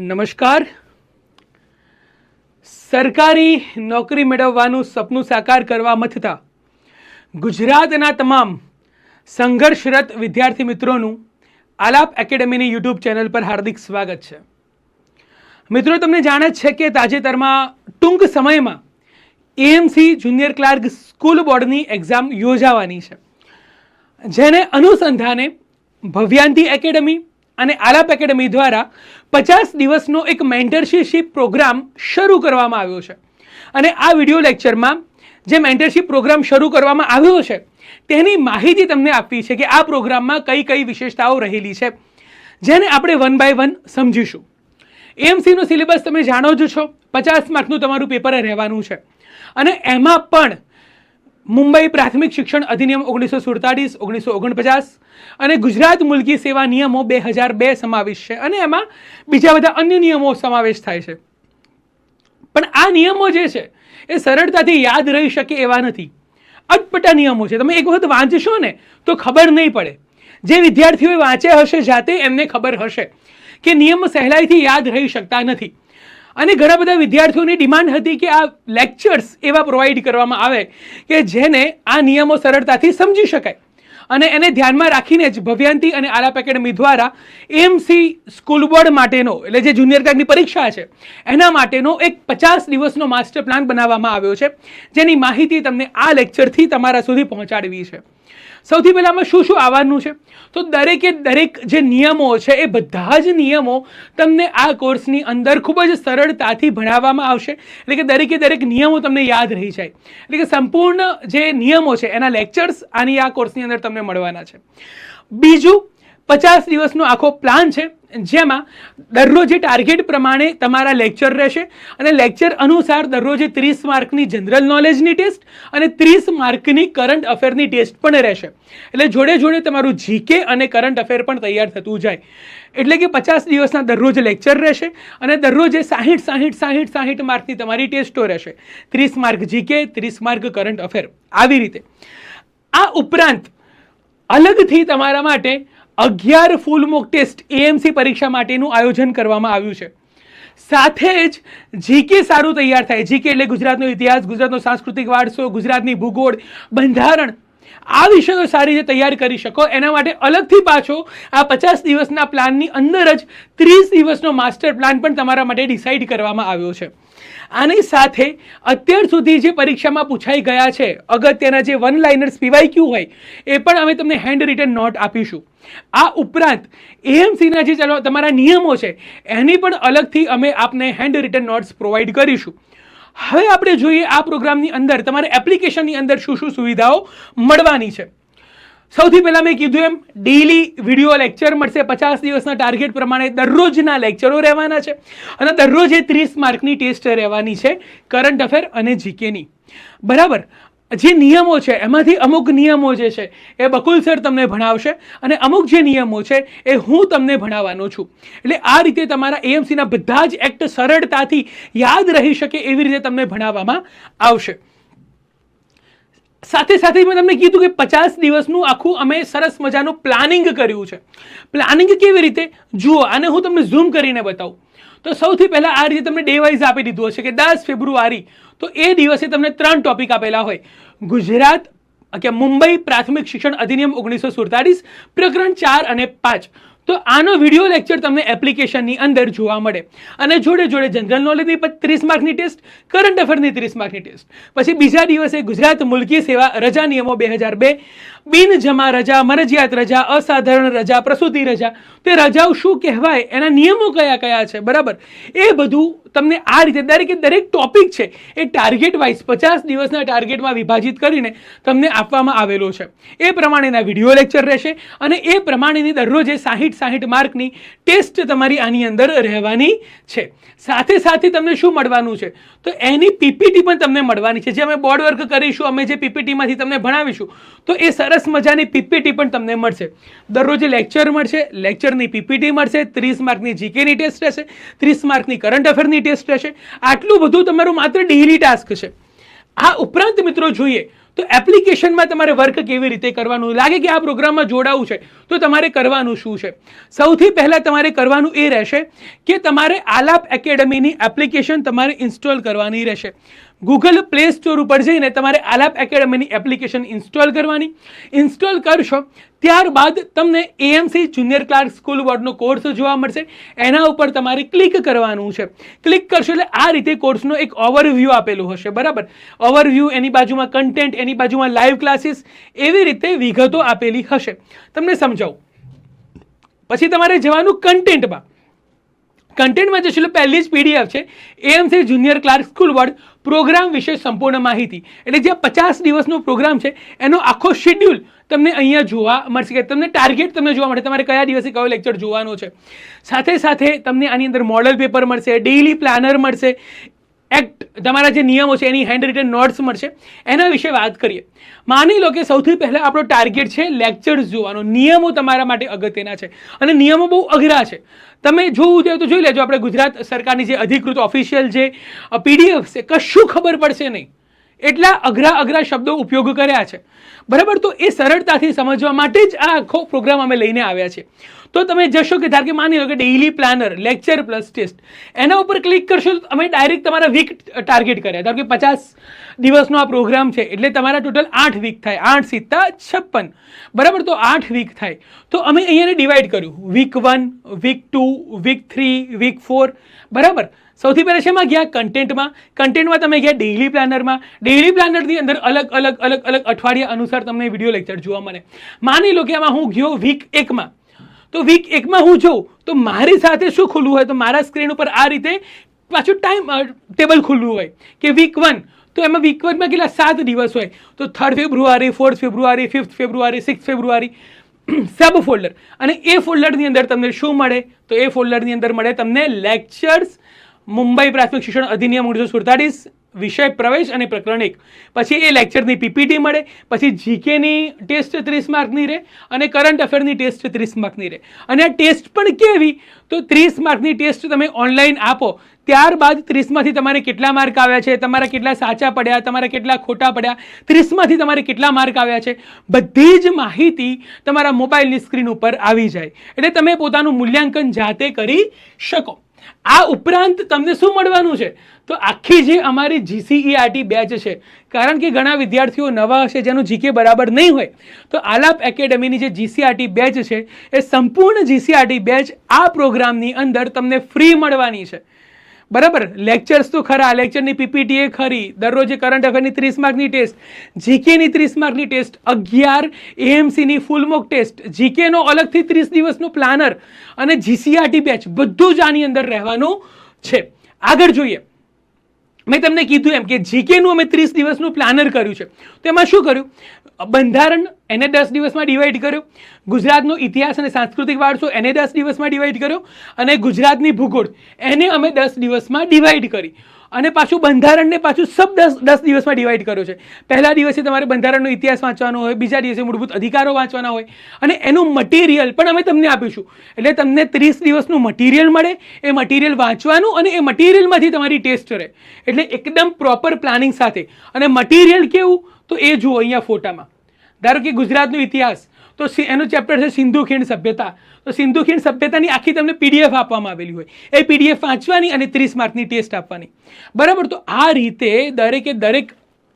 નમસ્કાર. સરકારી નોકરી મેળવવાનું સપનું સાકાર કરવા મથતા ગુજરાતના તમામ સંઘર્ષરત વિદ્યાર્થી મિત્રોનું આલાપ એકેડમીની યુટ્યુબ ચેનલ પર હાર્દિક સ્વાગત છે. મિત્રો, તમને જાણે છે કે તાજેતરમાં ટૂંક સમયમાં એએમસી જુનિયર ક્લાર્ક સ્કૂલ બોર્ડની એક્ઝામ યોજાવાની છે. જેને અનુસંધાને ભવ્યાંતિ એકેડમી અને આલાપ એકેડમી દ્વારા પચાસ દિવસનો એક મેન્ટરશીપ પ્રોગ્રામ શરૂ કરવામાં આવ્યો છે. અને આ વિડિયો લેક્ચરમાં જે મેન્ટરશીપ પ્રોગ્રામ શરૂ કરવામાં આવ્યો છે, તેની માહિતી તમને આપવી છે કે આ પ્રોગ્રામમાં કઈ કઈ વિશેષતાઓ રહેલી છે. જેને આપણે વન બાય વન સમજીશું. એમસીનો સિલેબસ તમે જાણો જ છો, પચાસ માર્કનું તમારું પેપર રહેવાનું છે. અને એમાં પણ મુંબઈ પ્રાથમિક શિક્ષણ અધિનિયમ ઓગણીસો સુડતાલીસ ઓગણીસો ઓગણપચાસ અને ગુજરાત મુલકી સેવા નિયમો બે હજાર બે સમાવેશ છે. અને એમાં બીજા બધા અન્ય નિયમો સમાવેશ થાય છે. પણ આ નિયમો જે છે, એ સરળતાથી યાદ રહી શકે એવા નથી. અટપટા નિયમો છે. તમે એક વખત વાંચશો ને, તો ખબર નહીં પડે. જે વિદ્યાર્થીઓએ વાંચ્યા હશે, જાતે એમને ખબર હશે કે નિયમ સહેલાઈથી યાદ રહી શકતા નથી. અને ઘણા બધા વિદ્યાર્થીઓની ડિમાન્ડ હતી કે આ લેક્ચર્સ એવા પ્રોવાઈડ કરવામાં આવે કે જેને આ નિયમો સરળતાથી સમજી શકાય. અને એને ધ્યાનમાં રાખીને જ ભવ્યાંતિ અને આલાપ એકેડમી દ્વારા એમસી સ્કૂલ બોર્ડ માટેનો, એટલે જે જુનિયર ક્લાર્કની પરીક્ષા છે, એના માટેનો એક પચાસ દિવસનો માસ્ટર પ્લાન બનાવવામાં આવ્યો છે. જેની માહિતી તમને આ લેક્ચરથી તમારા સુધી પહોંચાડવી છે. સૌથી પહેલાં શું શું આવવાનું છે? તો દરેકે દરેક જે નિયમો છે, એ બધા જ નિયમો તમને આ કોર્સની અંદર ખૂબ જ સરળતાથી ભણાવવામાં આવશે. એટલે કે દરેકે દરેક નિયમો તમને યાદ રહી જાય. એટલે કે સંપૂર્ણ જે નિયમો છે, એના લેક્ચર્સ આની આ કોર્સની અંદર તમને મળવાના છે. બીજું, પચાસ દિવસનો આખો પ્લાન છે. જેમાં દરરોજે ટાર્ગેટ પ્રમાણે તમારા લેક્ચર રહેશે અને લેક્ચર અનુસાર દરરોજે ત્રીસ માર્કની જનરલ નોલેજની ટેસ્ટ અને ત્રીસ માર્કની કરંટ અફેરની ટેસ્ટ પણ રહેશે. એટલે જોડે જોડે તમારું જીકે અને કરંટ અફેર પણ તૈયાર થતું જાય. એટલે કે પચાસ દિવસના દરરોજ લેક્ચર રહેશે અને દરરોજે સાહીઠ સાહીઠ સાહીઠ સાહીઠ માર્કની તમારી ટેસ્ટો રહેશે. ત્રીસ માર્ક જીકે ત્રીસ માર્ક કરંટ અફેર આવી રીતે. આ ઉપરાંત અલગથી તમારા માટે અગિયાર ફૂલ મોક ટેસ્ટ એએમસી પરીક્ષા માટેનું આયોજન કરવામાં આવ્યું છે. સાથે જ જીકે સારું તૈયાર થાય. જીકે એટલે ગુજરાતનો ઇતિહાસ, ગુજરાતનો સાંસ્કૃતિક વારસો, ગુજરાતની ભૂગોળ, બંધારણ આ વિષયો સારી રીતે તૈયાર કરી શકો. એના માટે અલગથી પાછો આ પચાસ દિવસના પ્લાનની અંદર જ ત્રીસ દિવસનો માસ્ટર પ્લાન પણ તમારા માટે ડિસાઇડ કરવામાં આવ્યો છે. આની સાથે અત્યાર સુધી જે પરીક્ષામાં પૂછાઈ ગયા છે, અગત્યના જે વન લાઇનર્સ પીવાય ક્યુ હોય, એ પણ અમે તમને હેન્ડ રિટન નોટ આપીશું. આ ઉપરાંત એએમસીના જે તમારા નિયમો છે, એની પણ અલગથી અમે આપને હેન્ડ રિટન નોટ્સ પ્રોવાઈડ કરીશું. હવે આપણે જોઈએ આ પ્રોગ્રામની અંદર, તમારે એપ્લિકેશનની અંદર શું શું સુવિધાઓ મળવાની છે. સૌથી પહેલાં મેં કીધું એમ ડેઈલી વીડિયો લેક્ચર મળશે. પચાસ દિવસના ટાર્ગેટ પ્રમાણે દરરોજના લેક્ચરો રહેવાના છે. અને દરરોજ એ ત્રીસ માર્કની ટેસ્ટ રહેવાની છે કરંટ અફેર અને જીકેની બરાબર? જે નિયમો છે, એમાંથી અમુક નિયમો જે છે, એ બકુલ સર તમને ભણાવશે અને અમુક જે નિયમો છે, એ હું તમને ભણાવવાનો છું. એટલે આ રીતે તમારા એએમસીના બધા જ એક્ટ સરળતાથી યાદ રહી શકે એવી રીતે તમને ભણાવવામાં આવશે. સાથે સાથે મેં તમને કીધું કે પચાસ દિવસનું આખું અમે સરસ મજાનું પ્લાનિંગ કર્યું છે. પ્લાનિંગ કેવી રીતે? જુઓ, આને હું તમને ઝૂમ કરીને બતાવું. તો સૌથી પહેલાં આ રીતે તમને ડે વાઇઝ આપી દીધું હશે કે દસ ફેબ્રુઆરી. તો એ દિવસે તમને ત્રણ ટોપિક આપેલા હોય. ગુજરાત કે મુંબઈ પ્રાથમિક શિક્ષણ અધિનિયમ ઓગણીસો સુડતાલીસ પ્રકરણ ચાર અને પાંચ. તો આનો વીડિયો લેક્ચર તમને એપ્લિકેશનની અંદર જોવા મળે. અને જોડે જોડે જનરલ નોલેજની ત્રીસ માર્કની ટેસ્ટ કરંટ અફેરની ત્રીસ માર્કની ટેસ્ટ પછી બીજા દિવસે ગુજરાત મુલકી સેવા રજા નિયમો બે હજાર બે, બિન જમા રજા, મરજિયાત રજા, અસાધારણ રજા, પ્રસૂતિ રજા. તે રજાઓ શું કહેવાય? એના નિયમો કયા કયા છે? બરાબર? એ બધું તમને આ રીતે દરેકે દરેક ટોપિક છે એ ટાર્ગેટ વાઇઝ પચાસ દિવસના ટાર્ગેટમાં વિભાજિત કરીને તમને આપવામાં આવેલો છે. એ પ્રમાણેના વીડિયો લેક્ચર રહેશે અને એ પ્રમાણેની દરરોજ સાહીઠ સાહીઠ માર્કની ટેસ્ટ તમારી આની અંદર રહેવાની છે. સાથે સાથે તમને શું મળવાનું છે? તો એની પીપીટી પણ તમને મળવાની છે. જે અમે બોર્ડ વર્ક કરીશું, અમે જે પીપીટીમાંથી તમને ભણાવીશું, તો એ સરસ મજાની પીપીટી પણ તમને મળશે. દરરોજ લેક્ચર મળશે લેક્ચરની પીપીટી મળશે, ત્રીસ માર્કની જીકેની ટેસ્ટ રહેશે, ત્રીસ માર્કની કરંટ અફેરની ટેસ્ટ રહેશે. આટલું બધું તમારું માત્ર ડેઇલી ટાસ્ક છે. આ ઉપરાંત મિત્રો જોઈએ તો એપ્લિકેશનમાં તમારે વર્ક કેવી રીતે કરવાનું? લાગે કે આ પ્રોગ્રામમાં જોડાવું છે. તો તમારે કરવાનું શું છે? સૌથી પહેલાં તમારે કરવાનું એ રહેશે કે તમારે આલાપ એકેડમીની એપ્લિકેશન તમારે ઇન્સ્ટોલ કરવાની રહેશે. ગૂગલ પ્લે સ્ટોર ઉપર જઈને તમારે આલાપ એકેડમીની એપ્લિકેશન ઇન્સ્ટોલ કરવાની. ઇન્સ્ટોલ કરશો ત્યારબાદ તમને એએમસી જુનિયર ક્લાર્ક સ્કૂલ બોર્ડનો કોર્સ જોવા મળશે. એના ઉપર તમારે ક્લિક કરવાનું છે. ક્લિક કરશો એટલે આ રીતે કોર્સનો એક ઓવરવ્યૂ આપેલું હશે. બરાબર? ઓવરવ્યૂ એની બાજુમાં કન્ટેન્ટ એની બાજુમાં લાઈવ ક્લાસીસ એવી રીતે વિગતો આપેલી હશે. તમને સમજાવું? પછી તમારે જવાનું કન્ટેન્ટમાં કન્ટેન્ટમાં જે એટલે પહેલી જ પીડીએફ છે AMC junior clerk school board program વિશે સંપૂર્ણ માહિતી. એટલે જે પચાસ દિવસનો પ્રોગ્રામ છે, એનો આખો શેડ્યુલ તમને અહીંયા જોવા મળશે કે તમને ટાર્ગેટ તમને જોવા મળે. તમારે કયા દિવસે કયો લેક્ચર જોવાનો છે. સાથે સાથે તમને આની અંદર મોડલ પેપર મળશે ડેઇલી પ્લાનર મળશે એક્ટ, તમારા જે નિયમો છે, એની હેન્ડ રિટન નોટ્સ મળશે. એના વિશે વાત કરીએ. માની લો કે સૌથી પહેલાં આપણો ટાર્ગેટ છે લેક્ચર્સ જોવાનો. નિયમો તમારા માટે અગત્યના છે. અને નિયમો બહુ અઘરા છે. તમે જોવું જોઈએ તો જોઈ લેજો, આપણે ગુજરાત સરકારની જે અધિકૃત ઓફિશિયલ જે પીડીએફ છે, કશું ખબર પડશે નહીં. એટલા અઘરા અઘરા શબ્દો ઉપયોગ કર્યા છે. બરાબર? તો એ સરળતાથી સમજવા માટે જ આ આખો પ્રોગ્રામ અમે લઈને આવ્યા છે તો તમે જશો કે ધારો કે માની લો કે daily planner lecture plus test એના ઉપર ક્લિક કરશો તો અમે ડાયરેક્ટ તમારા વીક ટાર્ગેટ કર્યા. ધારો કે પચાસ દિવસનો આ પ્રોગ્રામ છે, એટલે તમારા ટોટલ આઠ વીક થાય. આઠ સિત્તા છપ્પન. બરાબર? તો આઠ વીક થાય. તો અમે અહીંયાને ડિવાઈડ કર્યું. Week one week two week three week four બરાબર? સૌથી પહેલાં શેમાં ગયા? કન્ટેન્ટમાં કન્ટેન્ટમાં તમે ગયા ડેઇલી પ્લાનરમાં ડેઇલી પ્લાનરની અંદર અલગ અલગ અલગ અલગ અઠવાડિયા અનુસાર તમને વીડિયો લેક્ચર જોવા મળે. માની લો કે આમાં હું ગયો વીક એકમાં. તો વીક એકમાં હું જોઉં, તો મારી સાથે શું ખુલ્લું હોય? તો મારા સ્ક્રીન ઉપર આ રીતે પાછું ટાઈમ ટેબલ ખુલ્લું હોય. કે વીક વન તો એમાં વીક વનમાં કેટલા? સાત દિવસ હોય. તો third February fourth February fifth February six February sub folder અને એ ફોલ્ડરની અંદર તમને શું મળે? તો એ ફોલ્ડરની અંદર મળે તમને લેક્ચર્સ મુંબઈ પ્રાથમિક શિક્ષણ અધિનિયમ ઓગણીસો સુડતાલીસ વિષય પ્રવેશ અને પ્રકરણ એક. પછી એ લેક્ચરની પીપીટી મળે, પછી જીકેની ટેસ્ટ ત્રીસ માર્કની રહે અને કરંટ અફેરની ટેસ્ટ ત્રીસ માર્કની રહે. અને આ ટેસ્ટ પણ કેવી? તો ત્રીસ માર્કની ટેસ્ટ તમે ઓનલાઈન આપો, ત્યારબાદ ત્રીસમાંથી તમારે કેટલા માર્ક આવ્યા છે, તમારા કેટલા સાચા પડ્યા, તમારા કેટલા ખોટા પડ્યા, ત્રીસમાંથી તમારે કેટલા માર્ક આવ્યા છે, બધી જ માહિતી તમારા મોબાઈલની સ્ક્રીન ઉપર આવી જાય. એટલે તમે પોતાનું મૂલ્યાંકન જાતે કરી શકો. આ ઉપરાંત તમને શું મળવાનું છે? તો આખી જે અમારી જીસીઈઆરટી બેચ છે, કારણ કે ઘણા વિદ્યાર્થીઓ નવા હશે જેનું જીકે બરાબર નહીં હોય, તો આલાપ એકેડમીની જે જીસીઆરટી બેચ છે, એ સંપૂર્ણ જીસીઆરટી બેચ આ પ્રોગ્રામની અંદર તમને ફ્રી મળવાની છે. બરાબર? લેક્ચર્સ તો ખરા લેક્ચરની પીપીટી એ ખરી. દરરોજે કરંટ અફેરની ત્રીસ માર્કની ટેસ્ટ જીકેની ત્રીસ માર્કની ટેસ્ટ અગિયાર એએમસીની ફૂલ મોક ટેસ્ટ જીકેનો અલગથી ત્રીસ દિવસનું પ્લાનર અને જીસીઆરટી બેચ બધું જ આની અંદર રહેવાનું છે. આગળ જોઈએ. મેં તમને કીધું એમ કે જીકેનું અમે ત્રીસ દિવસનું પ્લાનર કર્યું છે. તો એમાં શું કર્યું? બંધારણ એને દસ દિવસમાં ડિવાઈડ કર્યો. ગુજરાતનો ઇતિહાસ અને સાંસ્કૃતિક વારસો એને દસ દિવસમાં ડિવાઈડ કર્યો અને ગુજરાતની ભૂગોળ એને અમે દસ દિવસમાં ડિવાઈડ કરી. અને પાછું બંધારણને પાછું સબ દસ દસ દિવસમાં ડિવાઈડ કર્યો છે. પહેલા દિવસે તમારે બંધારણનો ઇતિહાસ વાંચવાનો હોય, બીજા દિવસે મૂળભૂત અધિકારો વાંચવાના હોય. અને એનું મટીરિયલ પણ અમે તમને આપીશું. એટલે તમને ત્રીસ દિવસનું મટીરિયલ મળે, એ મટીરિયલ વાંચવાનું અને એ મટીરિયલમાંથી તમારી ટેસ્ટ રહે. એટલે એકદમ પ્રોપર પ્લાનિંગ સાથે. અને મટીરિયલ કેવું? તો એ જુઓ અહીંયા ફોટામાં. ધારો કે ગુજરાતનો ઇતિહાસ, તો એનું ચેપ્ટર છે સિંધુ ખીણ સભ્યતા. તો સિંધુ ખીણ સભ્યતાની આખી તમને પીડીએફ આપવામાં આવેલી હોય. એ પીડીએફ વાંચવાની અને ત્રીસ માર્કની ટેસ્ટ આપવાની. બરાબર? તો આ રીતે દરેકે દરેક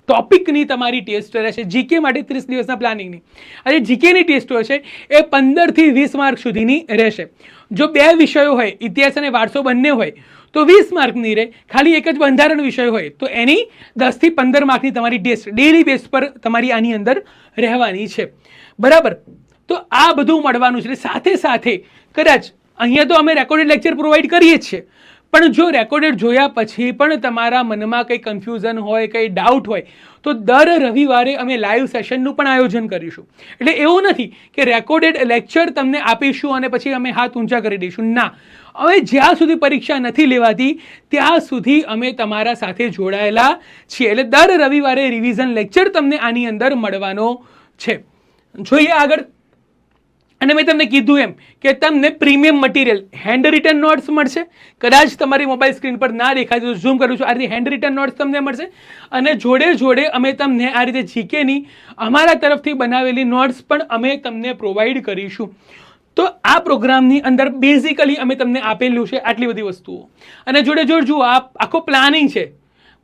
ટોપિકની તમારી ટેસ્ટ રહેશે. જીકે માટે ત્રીસ દિવસના પ્લાનિંગની અને જીકેની ટેસ્ટ હોય છે એ પંદરથી વીસ માર્ક સુધીની રહેશે. જો બે વિષયો હોય, ઇતિહાસ અને વારસો બંને હોય તો વીસ માર્કની રહે ખાલી એક જ બંધારણ વિષય હોય તો એની દસથી પંદર માર્કની તમારી ટેસ્ટ ડેલી બેસ પર તમારી આની અંદર રહેવાની છે. બરાબર? તો આ બધું મળવાનું છે. સાથે સાથે કદાચ અહીંયા તો અમે રેકોર્ડેડ લેક્ચર પ્રોવાઈડ કરીએ જ છીએ. પણ જો રેકોર્ડેડ જોયા પછી પણ તમારા મનમાં કંઈ કન્ફ્યુઝન હોય, કંઈ ડાઉટ હોય, તો દર રવિવારે અમે લાઈવ સેશનનું પણ આયોજન કરીશું. એટલે એવું નથી કે રેકોર્ડેડ લેક્ચર તમને આપીશું અને પછી અમે હાથ ઊંચા કરી દઈશું. ના. હવે જ્યાં સુધી પરીક્ષા નથી લેવાતી, ત્યાં સુધી અમે તમારા સાથે જોડાયેલા છીએ. એટલે દર રવિવારે રિવિઝન લેક્ચર તમને આની અંદર મળવાનો છે. જોઈએ આગળ. અને મેં તમને કીધું એમ કે તમને premium material hand return notes મળશે. કદાચ તમારી મોબાઈલ સ્ક્રીન પર ના દેખાય તો ઝૂમ કરું છું. આ રીતે હેન્ડ રિટર્ન નોટ્સ તમને મળશે. અને જોડે જોડે અમે તમને આ રીતે જીકેની અમારા તરફથી બનાવેલી નોટ્સ પણ અમે તમને પ્રોવાઈડ કરીશું. તો આ પ્રોગ્રામની અંદર બેઝિકલી અમે તમને આપેલું છે આટલી બધી વસ્તુઓ. અને જોડે જોડે જુઓ, આ આખો પ્લાનિંગ છે.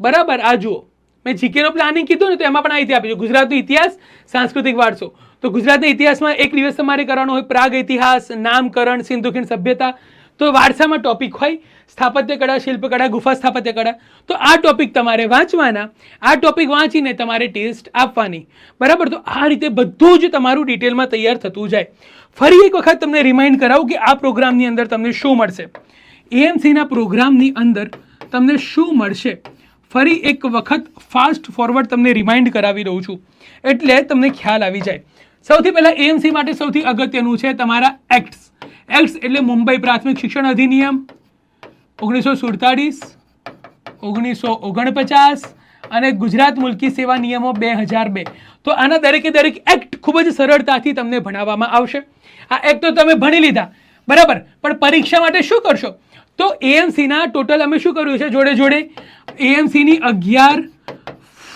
બરાબર? આ જુઓ. મેં જીકેનો પ્લાનિંગ કીધું ને તો એમાં પણ આ રીતે આપ્યું ગુજરાતનો ઇતિહાસ, સાંસ્કૃતિક વારસો. તો ગુજરાતના ઇતિહાસમાં એક દિવસ તમારે કરવાનો હોય પ્રાગ ઇતિહાસ નામકરણ, સિંધુ ખીણ સભ્યતા. તો વારસામાં ટોપિક હોય. સ્થાપત્ય કળા શિલ્પકળા, ગુફા સ્થાપત્ય કળા તો આ ટોપિક તમારે વાંચવાના. આ ટોપિક વાંચીને તમારે ટેસ્ટ આપવાની. બરાબર? તો આ રીતે બધું જ તમારું ડિટેલમાં તૈયાર થતું જાય. ફરી એક વખત તમને રિમાઇન્ડ કરાવું કે આ પ્રોગ્રામની અંદર તમને શું મળશે. એએમસીના પ્રોગ્રામની અંદર તમને શું મળશે? ફરી એક વખત ફાસ્ટ ફોરવર્ડ તમને રિમાઇન્ડ કરાવી રહું છું. એટલે તમને ખ્યાલ આવી જાય. સૌથી પહેલાં એએમસી માટે સૌથી અગત્યનું છે તમારા એક્ટ્સ એક્ટ્સ એટલે મુંબઈ પ્રાથમિક શિક્ષણ અધિનિયમ ઓગણીસો સુડતાલીસ ઓગણીસો ઓગણપચાસ અને ગુજરાત મુલકી સેવા નિયમો બે હજાર બે. તો આના દરેકે દરેક એક્ટ ખૂબ જ સરળતાથી તમને ભણાવવામાં આવશે. આ એક્ટ તો તમે ભણી લીધા. બરાબર? પણ પરીક્ષા માટે શું કરશો? તો એએમસીના ટોટલ અમે શું કર્યું છે જોડે જોડે? એએમસીની અગિયાર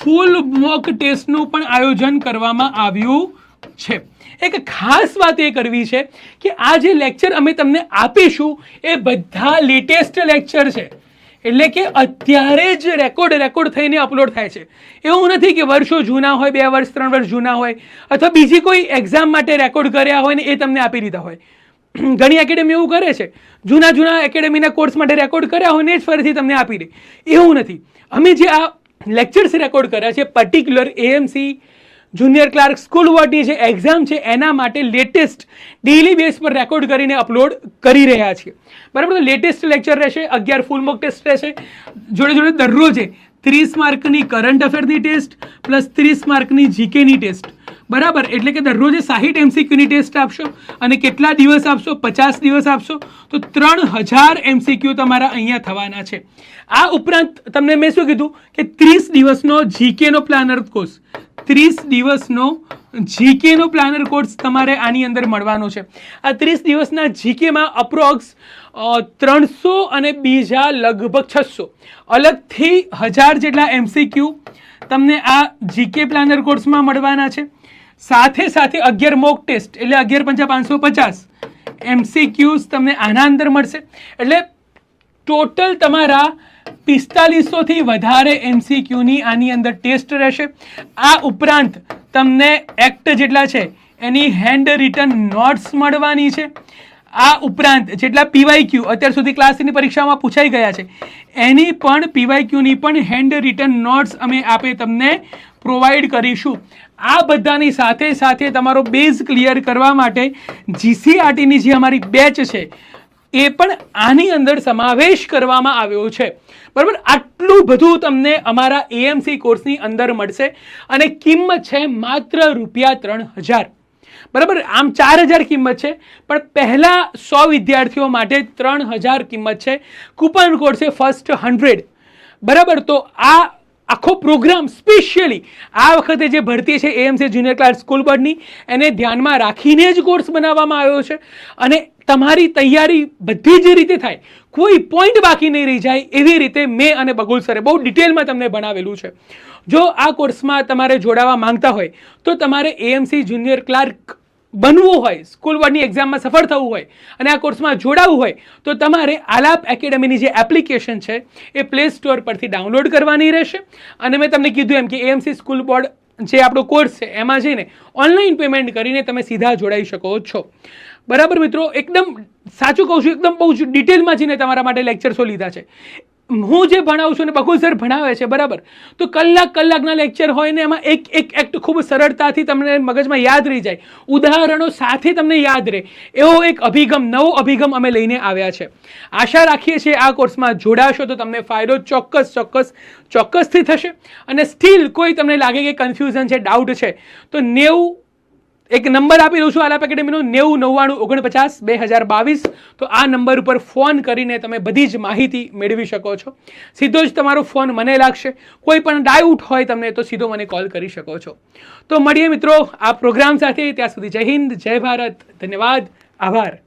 ફૂલ મોક ટેસ્ટનું પણ આયોજન કરવામાં આવ્યું. છે. એક ખાસ વાત એ કરવી છે કે આ જે લેક્ચર અમે તમને આપીશું એ બધા લેટેસ્ટ લેક્ચર છે. એટલે કે અત્યારે જ રેકોર્ડ રેકોર્ડ થઈને અપલોડ થાય છે. એવું નથી કે વર્ષો જૂના હોય, બે વર્ષ, ત્રણ વર્ષ જૂના હોય, અથવા બીજી કોઈ એક્ઝામ માટે રેકોર્ડ કર્યા હોય ને એ તમને આપી દીધા હોય. ઘણી એકેડેમી એવું કરે છે. જૂના જૂના એકેડેમીના કોર્સ માટે રેકોર્ડ કર્યા હોય ને જ ફરીથી તમને આપી દે. એવું નથી. અમે જે આ લેક્ચર્સ રેકોર્ડ કર્યા છે particular AMC junior clerk school બોર્ડની જે એક્ઝામ છે એના માટે લેટેસ્ટ ડેઇલી બેઝ પર રેકોર્ડ કરીને અપલોડ કરી રહ્યા છીએ. બરાબર? લેટેસ્ટ લેક્ચર રહેશે, અગિયાર ફૂલ મોક ટેસ્ટ રહેશે. જોડે જોડે દરરોજે ત્રીસ માર્કની કરંટ અફેરની ટેસ્ટ પ્લસ ત્રીસ માર્કની જીકેની ટેસ્ટ બરાબર? એટલે કે દરરોજે સાહીઠ એમસીક્યુની ટેસ્ટ આપશો અને કેટલા દિવસ આપશો? પચાસ દિવસ આપશો? તો ત્રણ હજાર એમસીક્યુ તમારા અહીંયા થવાના છે. આ ઉપરાંત તમને મેં શું કીધું? કે ત્રીસ દિવસનો જીકેનો પ્લાનર કોર્સ ત્રીસ દિવસનો જીકેનો પ્લાનર કોર્સ તમારે આની અંદર મળવાનો છે. આ ત્રીસ દિવસના જીકેમાં અપ્રોક્સ ત્રણસો અને બીજા લગભગ છસો. અલગથી હજાર જેટલા એમસીક્યુ તમને આ જીકે પ્લાનર કોર્સમાં મળવાના છે. સાથે સાથે અગિયાર મોક ટેસ્ટ એટલે અગિયાર પંચા પાંચસો પચાસ એમસીક્યુઝ તમને આના અંદર મળશે. એટલે ટોટલ તમારા પિસ્તાલીસોથી વધારે એમસીક્યુની આની અંદર ટેસ્ટ રહેશે. આ ઉપરાંત તમને એક્ટ જેટલા છે, એની હેન્ડ રિટર્ન નોટ્સ મળવાની છે. આ ઉપરાંત જેટલા પીવાયક્યુ અત્યાર સુધી ક્લાસની પરીક્ષામાં પૂછાઈ ગયા છે, એની પણ પીવાયક્યુની પણ હેન્ડ રિટર્ન નોટ્સ અમે આપે તમને પ્રોવાઈડ કરીશું. આ બધાની સાથે સાથે તમારો બેઝ ક્લિયર કરવા માટે જીસીઆરટીની જે અમારી બેચ છે એ પણ આની અંદર સમાવેશ કરવામાં આવ્યો છે. બરાબર? આટલું બધું તમને અમારા એએમસી કોર્સની અંદર મળશે અને કિંમત છે માત્ર રૂપિયા ત્રણ હજાર. બરાબર? આમ ચાર હજાર કિંમત છે, પણ પહેલાં સો વિદ્યાર્થીઓ માટે ત્રણ હજાર કિંમત છે. કૂપન કોડ છે ફર્સ્ટ હંડ્રેડ બરાબર? તો આ આખો પ્રોગ્રામ સ્પેશિયલી આ વખતે જે ભરતી છે એએમસી જુનિયર ક્લાસ સ્કૂલ બોર્ડની એને ધ્યાનમાં રાખીને જ કોર્સ બનાવવામાં આવ્યો છે. અને તમારી તૈયારી બધી જ રીતે થાય. કોઈ પોઈન્ટ બાકી નહીં રહી જાય એવી રીતે મેં અને બગુલ સરે બહુ ડિટેલમાં તમને ભણાવેલું છે. જો આ કોર્સમાં તમારે જોડાવા માંગતા હોય, તો તમારે એએમસી જુનિયર ક્લાર્ક બનવું હોય સ્કૂલ બોર્ડની એક્ઝામમાં સફળ થવું હોય અને આ કોર્સમાં જોડાવવું હોય, તો તમારે આલાપ એકેડેમીની જે એપ્લિકેશન છે, એ પ્લે સ્ટોર પરથી ડાઉનલોડ કરવાની રહેશે. અને મેં તમને કીધું એમ કે એએમસી સ્કૂલ બોર્ડ જે આપણો કોર્સ છે, એમાં જઈને ઓનલાઈન પેમેન્ટ કરીને તમે સીધા જોડાઈ શકો છો. બરાબર મિત્રો, એકદમ સાચું કહું છું, એકદમ બહુ જ ડિટેલમાં જઈને તમારા માટે લેક્ચર્સો લીધા છે. હું જે ભણાવું છું ને બકુલ સર ભણાવે છે, બરાબર? તો કલાક કલાકના લેક્ચર હોય ને એમાં એક એક એક્ટ ખૂબ સરળતાથી તમને મગજમાં યાદ રહી જાય. ઉદાહરણો સાથે તમને યાદ રહે. એવો એક અભિગમ, નવો અભિગમ અમે લઈને આવ્યા છે. આશા રાખીએ છીએ આ કોર્સમાં જોડાશો તો તમને ફાયદો ચોક્કસ ચોક્કસ, ચોક્કસથી થશે. અને સ્ટીલ કોઈ તમને લાગે કે કન્ફ્યુઝન છે ડાઉટ છે, તો નેવું એક નંબર આપી દઉં છું આલાપ એકેડેમીનો નેવું, નવ્વાણું, ઓગણપચાસ બે હજાર બાવીસ. તો આ નંબર ઉપર ફોન કરીને તમે બધી જ માહિતી મેળવી શકો છો. સીધો જ તમારો ફોન મને લાગશે. કોઈ પણ ડાઉટ હોય તમને તો સીધો મને કોલ કરી શકો છો. તો મળીએ મિત્રો આ પ્રોગ્રામ સાથે. ત્યાં સુધી જય હિન્દ, જય ભારત. ધન્યવાદ. આભાર.